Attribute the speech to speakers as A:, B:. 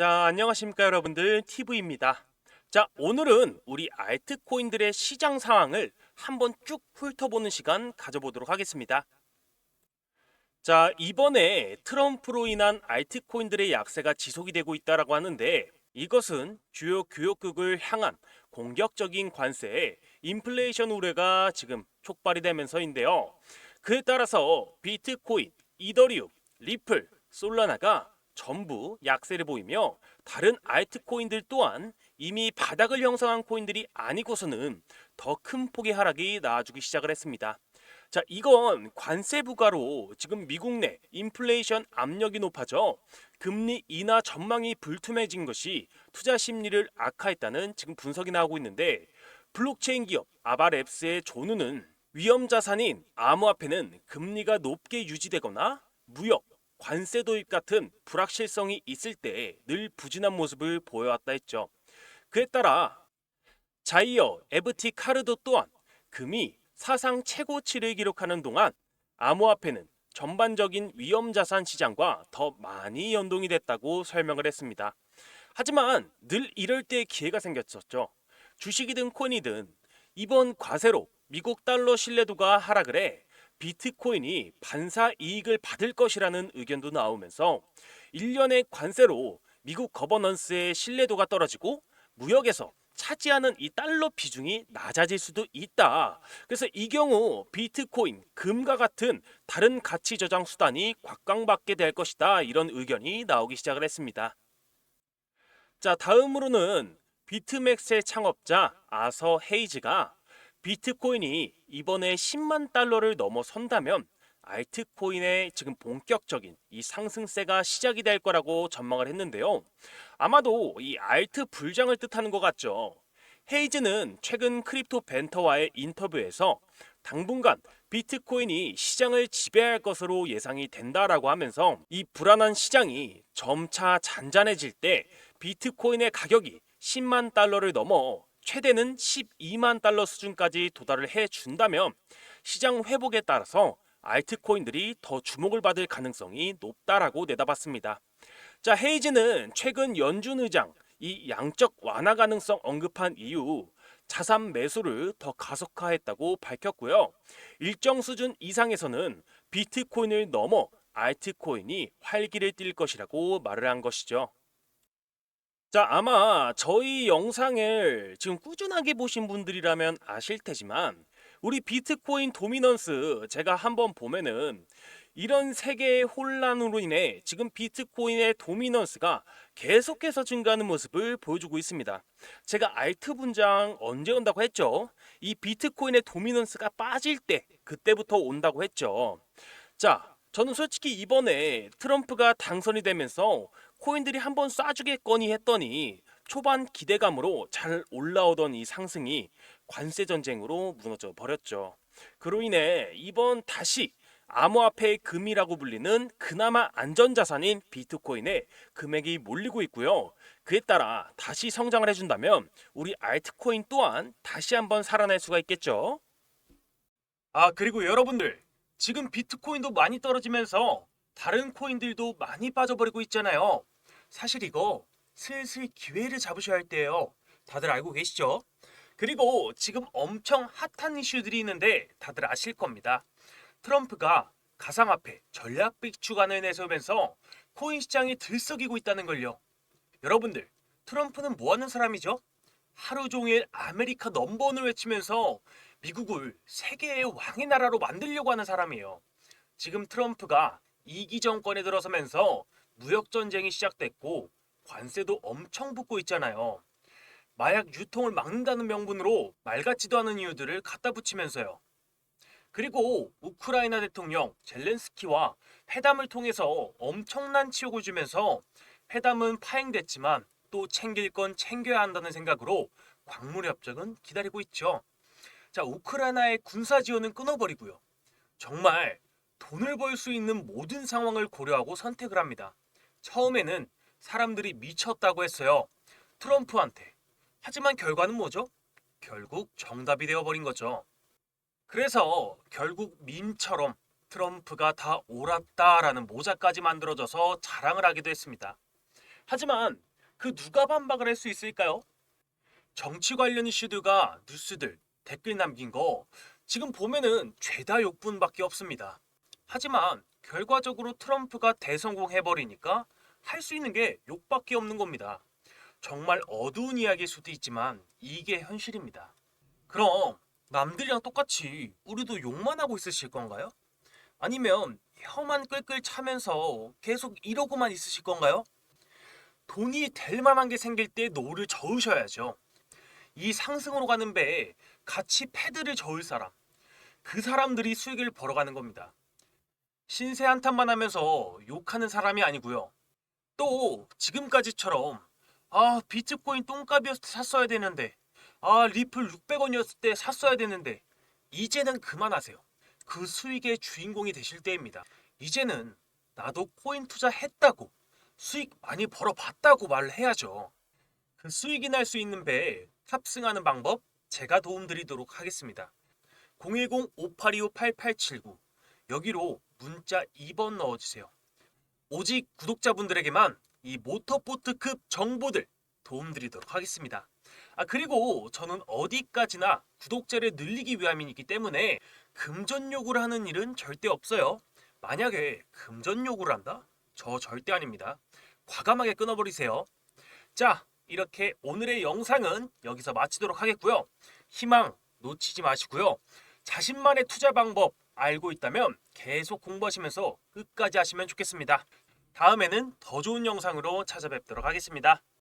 A: 자, 안녕하십니까 여러분들 TV입니다. 자, 오늘은 우리 알트코인들의 시장 상황을 한번 쭉 훑어보는 시간 가져보도록 하겠습니다. 자, 이번에 트럼프로 인한 알트코인들의 약세가 지속이 되고 있다라고 하는데 이것은 주요 교역국을 향한 공격적인 관세에 인플레이션 우려가 지금 촉발이 되면서인데요. 그에 따라서 비트코인, 이더리움, 리플, 솔라나가 전부 약세를 보이며 다른 알트코인들 또한 이미 바닥을 형성한 코인들이 아니고서는 더 큰 폭의 하락이 나와주기 시작을 했습니다. 자, 이건 관세 부과로 지금 미국 내 인플레이션 압력이 높아져 금리 인하 전망이 불투명해진 것이 투자 심리를 악화했다는 지금 분석이 나오고 있는데 블록체인 기업 아바랩스의 조누는 위험 자산인 암호화폐는 금리가 높게 유지되거나 무역, 관세 도입 같은 불확실성이 있을 때늘 부진한 모습을 보여왔다 했죠. 그에 따라 자이어 에브티 카르도 또한 금이 사상 최고치를 기록하는 동안 암호화폐는 전반적인 위험 자산 시장과 더 많이 연동이 됐다고 설명을 했습니다. 하지만 늘 이럴 때 기회가 생겼었죠. 주식이든 코인이든 이번 과세로 미국 달러 신뢰도가 하락을 해 비트코인이 반사 이익을 받을 것이라는 의견도 나오면서 1년의 관세로 미국 거버넌스의 신뢰도가 떨어지고 무역에서 차지하는 이 달러 비중이 낮아질 수도 있다. 그래서 이 경우 비트코인, 금과 같은 다른 가치 저장 수단이 곽광받게 될 것이다. 이런 의견이 나오기 시작을 했습니다. 자, 다음으로는 비트맥스의 창업자 아서 헤이즈가 비트코인이 이번에 10만 달러를 넘어선다면 알트코인의 지금 본격적인 이 상승세가 시작이 될 거라고 전망을 했는데요. 아마도 이 알트 불장을 뜻하는 것 같죠. 헤이즈는 최근 크립토 벤터와의 인터뷰에서 당분간 비트코인이 시장을 지배할 것으로 예상이 된다라고 하면서 이 불안한 시장이 점차 잔잔해질 때 비트코인의 가격이 10만 달러를 넘어 최대는 12만 달러 수준까지 도달을 해 준다면 시장 회복에 따라서 알트코인들이 더 주목을 받을 가능성이 높다라고 내다봤습니다. 자, 헤이즈는 최근 연준 의장 이 양적 완화 가능성 언급한 이후 자산 매수를 더 가속화했다고 밝혔고요. 일정 수준 이상에서는 비트코인을 넘어 알트코인이 활기를 띨 것이라고 말을 한 것이죠. 자, 아마 저희 영상을 지금 꾸준하게 보신 분들이라면 아실 테지만 우리 비트코인 도미넌스 제가 한번 보면은 이런 세계의 혼란으로 인해 지금 비트코인의 도미넌스가 계속해서 증가하는 모습을 보여주고 있습니다. 제가 알트 분장 언제 온다고 했죠? 이 비트코인의 도미넌스가 빠질 때 그때부터 온다고 했죠. 자, 저는 솔직히 이번에 트럼프가 당선이 되면서 코인들이 한번 쏴주겠거니 했더니 초반 기대감으로 잘 올라오던 이 상승이 관세 전쟁으로 무너져 버렸죠. 그로 인해 이번 다시 암호화폐의 금이라고 불리는 그나마 안전자산인 비트코인에 금액이 몰리고 있고요. 그에 따라 다시 성장을 해준다면 우리 알트코인 또한 다시 한번 살아날 수가 있겠죠. 아 그리고 여러분들 지금 비트코인도 많이 떨어지면서 다른 코인들도 많이 빠져버리고 있잖아요. 사실 이거 슬슬 기회를 잡으셔야 할 때예요. 다들 알고 계시죠? 그리고 지금 엄청 핫한 이슈들이 있는데 다들 아실 겁니다. 트럼프가 가상화폐 전략 비축안을 내세우면서 코인 시장이 들썩이고 있다는 걸요. 여러분들, 트럼프는 뭐 하는 사람이죠? 하루 종일 아메리카 넘버원을 외치면서 미국을 세계의 왕의 나라로 만들려고 하는 사람이에요. 지금 트럼프가 이기 정권에 들어서면서 무역 전쟁이 시작됐고 관세도 엄청 붙고 있잖아요. 마약 유통을 막는다는 명분으로 말 같지도 않은 이유들을 갖다 붙이면서요. 그리고 우크라이나 대통령 젤렌스키와 회담을 통해서 엄청난 치욕을 주면서 회담은 파행됐지만 또 챙길 건 챙겨야 한다는 생각으로 광물 협정은 기다리고 있죠. 자, 우크라이나의 군사 지원은 끊어버리고요. 정말 돈을 벌 수 있는 모든 상황을 고려하고 선택을 합니다. 처음에는 사람들이 미쳤다고 했어요. 트럼프한테. 하지만 결과는 뭐죠? 결국 정답이 되어버린 거죠. 그래서 결국 밈처럼 트럼프가 다 옳았다라는 모자까지 만들어져서 자랑을 하기도 했습니다. 하지만 그 누가 반박을 할 수 있을까요? 정치 관련 이슈들과 뉴스들 댓글 남긴 거 지금 보면은 죄다 욕분밖에 없습니다. 하지만 결과적으로 트럼프가 대성공해버리니까 할 수 있는 게 욕밖에 없는 겁니다. 정말 어두운 이야기일 수도 있지만 이게 현실입니다. 그럼 남들이랑 똑같이 우리도 욕만 하고 있으실 건가요? 아니면 혀만 끌끌 차면서 계속 이러고만 있으실 건가요? 돈이 될 만한 게 생길 때 노를 저으셔야죠. 이 상승으로 가는 배에 같이 패드를 저을 사람, 그 사람들이 수익을 벌어가는 겁니다. 신세 한탄만 하면서 욕하는 사람이 아니고요. 또 지금까지처럼 아 비트코인 똥값이었을 때 샀어야 되는데 아 리플 600원이었을 때 샀어야 되는데 이제는 그만하세요. 그 수익의 주인공이 되실 때입니다. 이제는 나도 코인 투자했다고 수익 많이 벌어봤다고 말을 해야죠. 그 수익이 날 수 있는 배에 탑승하는 방법 제가 도움드리도록 하겠습니다. 010-5825-8879 여기로 문자 2번 넣어주세요. 오직 구독자분들에게만 이 모터보트급 정보들 도움드리도록 하겠습니다. 아 그리고 저는 어디까지나 구독자를 늘리기 위함이기 때문에 금전 요구를 하는 일은 절대 없어요. 만약에 금전 요구를 한다? 저 절대 아닙니다. 과감하게 끊어버리세요. 자, 이렇게 오늘의 영상은 여기서 마치도록 하겠고요. 희망 놓치지 마시고요. 자신만의 투자 방법 알고 있다면 계속 공부하시면서 끝까지 하시면 좋겠습니다. 다음에는 더 좋은 영상으로 찾아뵙도록 하겠습니다.